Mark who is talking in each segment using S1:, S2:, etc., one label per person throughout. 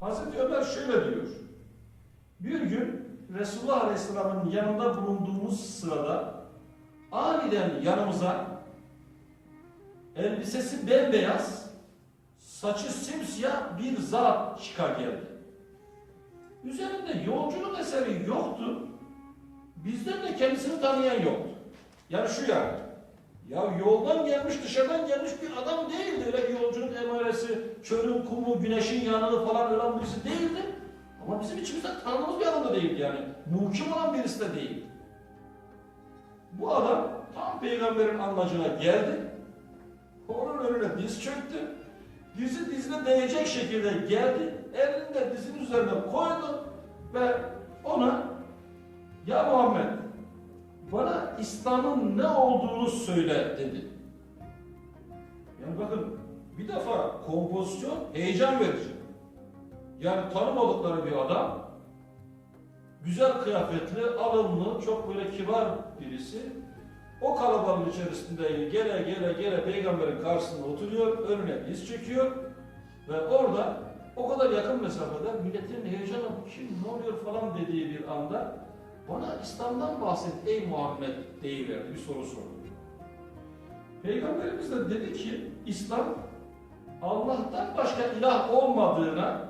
S1: Hazreti Ömer şöyle diyor. Bir gün Resulullah Aleyhisselam'ın yanında bulunduğumuz sırada aniden yanımıza elbisesi bembeyaz, saçı simsiyah bir zat çıkar geldi. Üzerinde yolculuk eseri yoktu. Bizden de kendisini tanıyan yoktu. Yani şu yani. Ya yoldan gelmiş, dışarıdan gelmiş bir adam değildi. Öyle çölün, kumu, güneşin yanığı falan ölen birisi değildi. Ama bizim içimizde tanıdığımız bir adam da değildi yani. Muhkim olan birisi de değildi. Bu adam tam peygamberin anlacına geldi. Onun önüne diz çöktü. Dizi dizine değecek şekilde geldi. Elini de dizinin üzerine koydu ve ona ya Muhammed bana İslam'ın ne olduğunu söyle dedi. Yani bakın bir defa kompozisyon heyecan verici. Yani tanımadıkları bir adam güzel kıyafetli, alımlı, çok böyle kibar birisi o kalabalığın içerisinde gele gele gele peygamberin karşısında oturuyor, önüne diz çekiyor ve orada o kadar yakın mesafede milletin heyecanla kim ne oluyor falan dediği bir anda bana İslam'dan bahset ey Muhammed deyiverdi bir soru sordu. Peygamberimiz de dedi ki İslam Allah'tan başka ilah olmadığına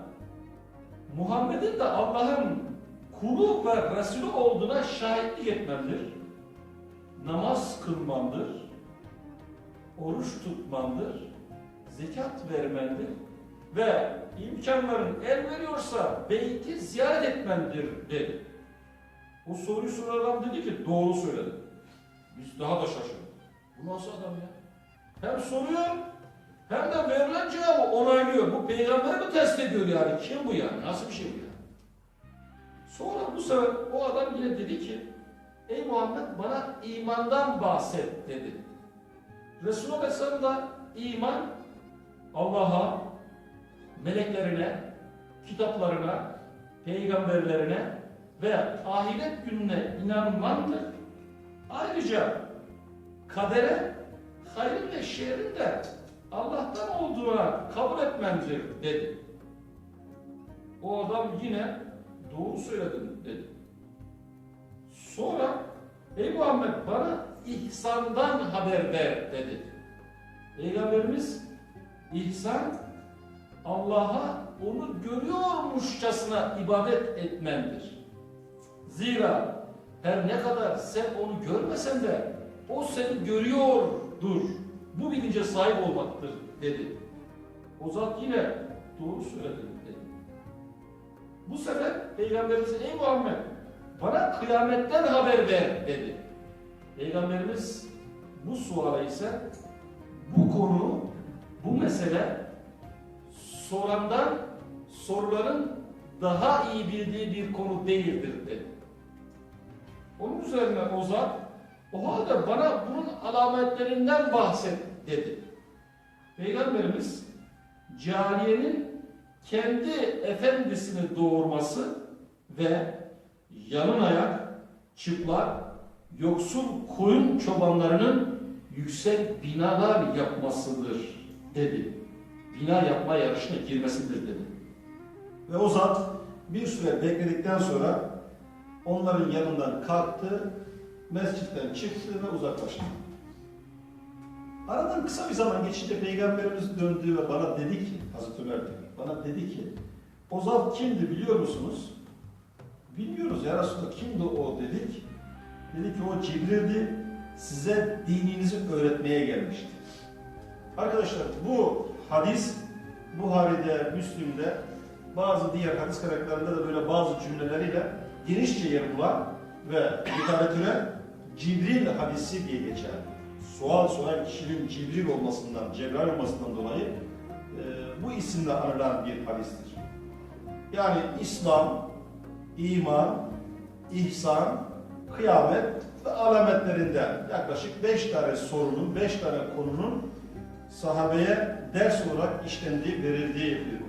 S1: Muhammed'in de Allah'ın kulu ve Resulü olduğuna şahitlik etmendir. Namaz kılmandır. Oruç tutmandır. Zekat vermendir. Ve imkanların el veriyorsa beyti ziyaret etmendir dedi. O soruyu soran adam dedi ki doğru söyledi. Biz daha da şaşırdık. Bu nasıl adam ya? Hem soruyor hem de onaylıyor. Bu peygamber mi test ediyor yani? Kim bu yani? Nasıl bir şey bu yani? Sonra bu sefer o adam yine dedi ki Ey Muhammed bana imandan bahset dedi. Resulullah Aleyhisselam da iman Allah'a, meleklerine, kitaplarına, peygamberlerine ve ahiret gününe inanmandır. Ayrıca kadere, hayrın ve şerrin de Allah'tan olduğuna kabul etmendir dedi. O adam yine doğru söyledin dedi. Sonra ey Muhammed bana ihsandan haber ver dedi. Peygamberimiz ihsan Allah'a onu görüyormuşçasına ibadet etmendir. Zira her ne kadar sen onu görmesen de o seni görüyordur. Bu bilince sahip olmaktır dedi. O zat yine doğru söyledi dedi. Bu sefer Peygamberimiz ey Muhammed bana kıyametten haber ver dedi. Peygamberimiz bu suala ise bu konu, bu mesele sorandan soruların daha iyi bildiği bir konu değildir dedi. Onun üzerine o zat, o halde bana bunun alametlerinden bahset dedi. Peygamberimiz cariyenin kendi efendisini doğurması ve yanın ayak, çıplak, yoksul koyun çobanlarının yüksek binalar yapmasıdır dedi. Bina yapma yarışına girmesidir dedi.
S2: Ve o zat bir süre bekledikten sonra onların yanından kalktı, mescitten çıktı ve uzaklaştı. Aradan kısa bir zaman geçince Peygamberimiz döndü ve bana dedi ki, Hazreti Ömer diyor, bana dedi ki, o zat kimdi biliyor musunuz? Bilmiyoruz ya Resulallah kimdi o dedik. Dedi ki o Cibril'di, size dininizi öğretmeye gelmişti. Arkadaşlar bu hadis Buhari'de, Müslim'de bazı diğer hadis kaynaklarında da böyle bazı cümleleriyle genişçe yer bulan ve literatüre Cibril hadisi diye geçer. Sual soran kişinin Cibril olmasından, Cebrail olmasından dolayı e, bu isimle anılan bir hadistir. Yani İslam, iman, ihsan, kıyamet ve alametlerinden yaklaşık beş tane sorunun, beş tane konunun sahabeye ders olarak işlendiği, verildiği bir